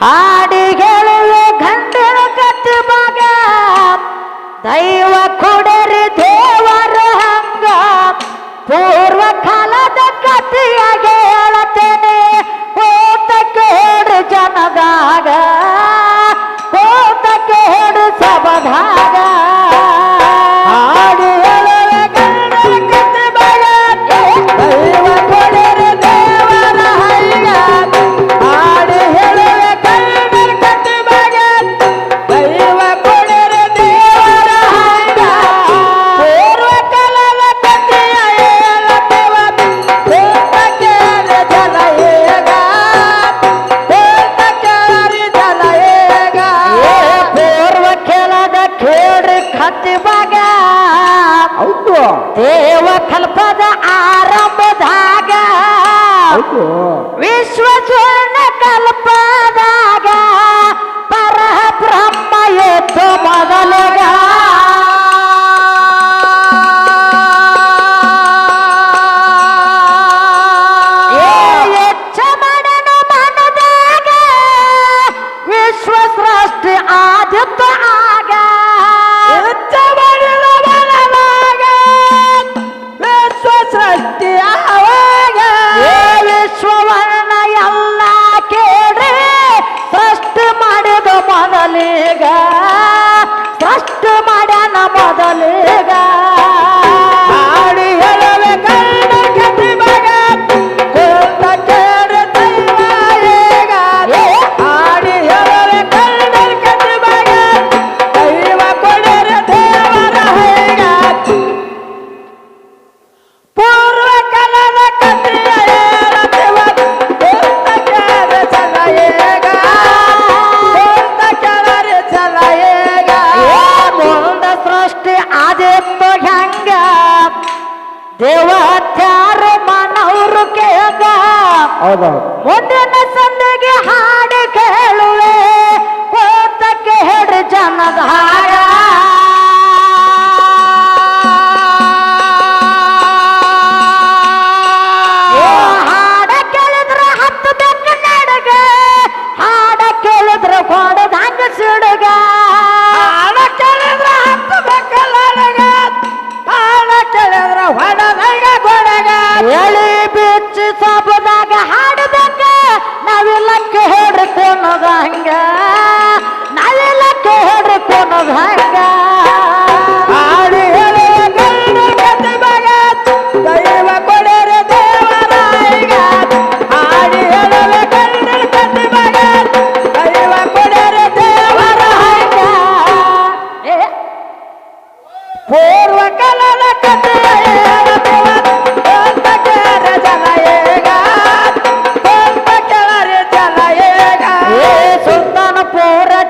ಹಾಡಿಗೆಳುವೆ ಗಂಟಲ ಕತ್ತು ಮಗ ದೈವ ಕೊಡರಿ ದೇವರ ಹಂಗ ಪೂರ್ವ ಕಾಲದ ಕಥೆಯಾಗೆ ಹೇಳತೇನೆ ಅಂತಿಮಗ ಹೌದು. ದೇವ ಕಲ್ಪದ ಆರಂಭದಾಗ ಹೌದು. ವಿಶ್ವ ಚೂರ್ಣ ಕಲ್ಪದಾಗ ಪರಬ್ರಹ್ಮ ಎದ್ದು ಮೊದಲು 好啊。ದೇವಾಚಾರ ಮನವ್ರು ಕೇಳ್ದ ಹೌದೌದು. ಮುಂದಿನ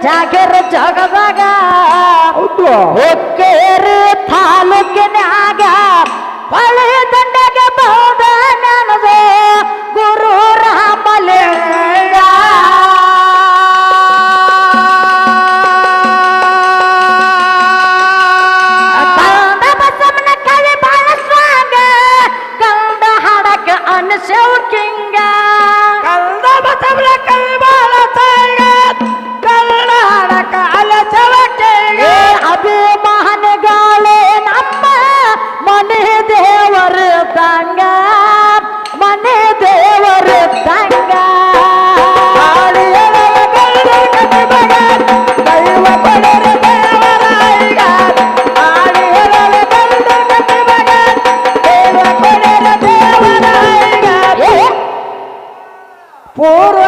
ಜಾಗರ ಜಗದಾಗ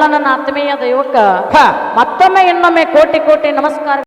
ಎಲ್ಲ ನನ್ನ ಆತ್ಮೀಯ ದೈವಕ್ಕ. ಮತ್ತೊಮ್ಮೆ ಇನ್ನೊಮ್ಮೆ ಕೋಟಿ ಕೋಟಿ ನಮಸ್ಕಾರ